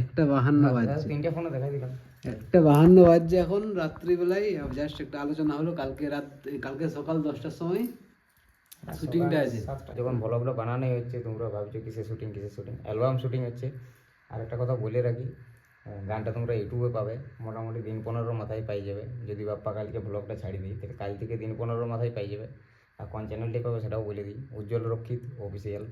একটা বাহান্ন বাজছে। তিনটে ফোনে দেখাই দিলাম। একটা বাহান্ন বাজছে এখন রাত্রিবেলায়। জাস্ট একটা আলোচনা হলো কালকে রাত কালকে সকাল দশটার সময় শুটিংটা আছে। যখন ব্লগটা বানানো হচ্ছে তোমরা ভাবছ কিসে শুটিং কিসে শুটিং অ্যালবাম শুটিং হচ্ছে। আর একটা কথা বলে রাখি গানটা তোমরা ইউটিউবে পাবে। মোটামুটি দিন পনেরোর মাথায় পাই যাবে। যদি বাপ্পা কালকে ব্লগটা ছাড়ি দিই তাহলে কাল থেকে দিন পনেরোর মাথায় পাই যাবে। আর কোন চ্যানেলটি পাবে সেটাও বলে দিই। উজ্জ্বল রক্ষিত অফিসিয়াল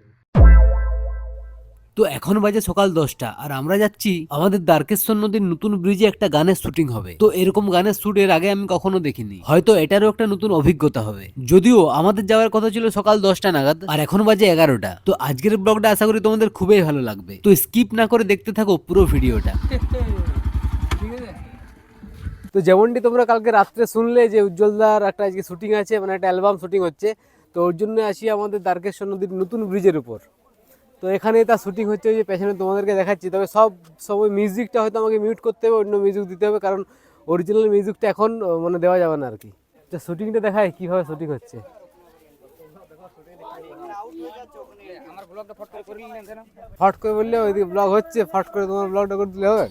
তো এখন বাজে সকাল দশটা, আর আমরা যাচ্ছি আমাদের দ্বারকেশ্বর নদীর নতুন ব্রিজে একটা গানের শুটিং হবে। তো এরকম গানের শুট এর আগে আমি কখনো দেখিনি। হয়তো এটারও একটা নতুন অভিজ্ঞতা হবে। যদিও আমাদের যাওয়ার কথা ছিল সকাল দশটা নাগাদ, আর এখন বাজে এগারোটা। তো আজকের ব্লগটা আশা করি তোমাদের খুবই ভালো লাগবে। তো স্কিপ না করে দেখতে থাকো পুরো ভিডিওটা। তো যেমনটি তোমরা কালকে রাত্রে শুনলে যে উজ্জ্বলদার একটা আজকে শুটিং আছে মানে একটা অ্যালবাম শুটিং হচ্ছে, তো ওর জন্য আসি আমাদের দ্বারকেশ্বর নদীর নতুন ব্রিজের উপর। তো এখানে তার শুটিং হচ্ছে ওই যে পেছনে তোমাদেরকে দেখাচ্ছি। তবে সব সব ওই মিউজিকটা হয়তো আমাকে মিউট করতে হবে অন্য মিউজিক দিতে হবে কারণ অরিজিনাল মিউজিকটা এখন মানে দেওয়া যাবে না আর কি তো শুটিংটা দেখায় কীভাবে শুটিং হচ্ছে। ফট করে বললে ওইদিকে ব্লগ হচ্ছে ফট করে তোমার ব্লগটা করে দিলে হবে?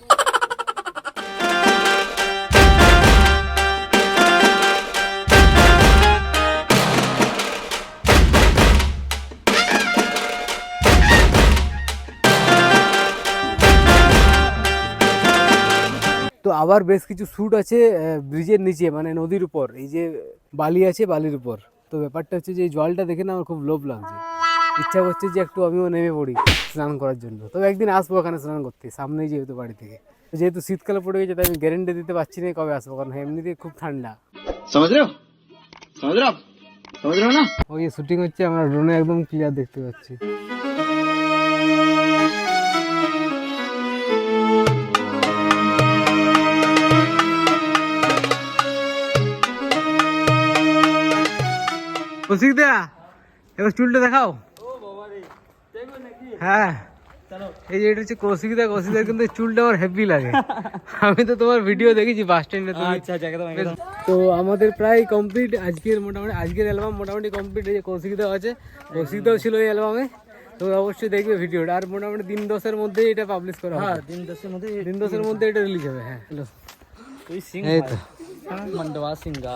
তো আবার বেশ কিছু শ্যুট আছে ব্রিজের নিচে মানে নদীর উপর। এই যে বালি আছে বালির উপর। তো ব্যাপারটা হচ্ছে যে এই জলটা দেখে না আমার খুব লোভ লাগছে। ইচ্ছা করছে যে একটু আমিও নেমে পড়ি স্নান করার জন্য। তবে একদিন আসব ওখানে স্নান করতে সামনেই যেহেতু বাড়ি থেকে। যেহেতু শীতকালে পড়ে গেছে তাই আমি গ্যারেন্টি দিতে পারছি না কবে আসব কারণ এমনিতে খুব ঠান্ডা। ওই শুটিং হচ্ছে আমরা ড্রোনে একদম ক্লিয়ার দেখতে পাচ্ছি। কৌশিক দা এবার চুলটা দেখাও। হ্যাঁ। এই যে এটা হচ্ছে কৌশিকদা কৌশিকদার কিন্তু চুলটা আমার হেভি লাগে। আমি তো তোমার ভিডিও দেখেছি আচ্ছা, আচ্ছা, বাস স্ট্যান্ডে তো আমাদের প্রায় কমপ্লিট আজকের মোটামুটি আজকের অ্যালবাম মোটামুটি কমপ্লিট হয়েছে কৌশিকদাও আছে। কৌশিকদাও ছিল এই অ্যালবামে তো অবশ্যই দেখবে ভিডিওটা আর মোটামুটি দিন দশের মধ্যে এটা পাবলিশ করা হ্যাঁ দিন দশের মধ্যে দিন দশের মধ্যে এটা রিলিজ হবে হ্যাঁ। হ্যালো এই সিং এই হ্যাঁ, সিংগা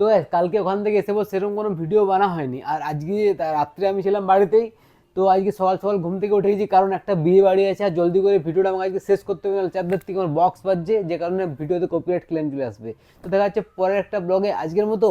তো কালকে ওখান থেকে এসে বল সেরকম কোনো ভিডিও বানা হয়নি। আর আজকে রাত্রে আমি ছিলাম বাড়িতেই, তো আজকে সকাল সকাল ঘুম থেকে উঠে গেছি, কারণ একটা বিয়ে বাড়ি আছে, আর জলদি করে ভিডিওটা আমাকে আজকে শেষ করতে হবে, নাহলে চারদের থেকে আমার বক্স বাজছে, যে কারণে ভিডিওতে কপিরাইট ক্লেম চলে আসবে। তো দেখা যাচ্ছে পরের একটা ব্লগে আজকের মতো।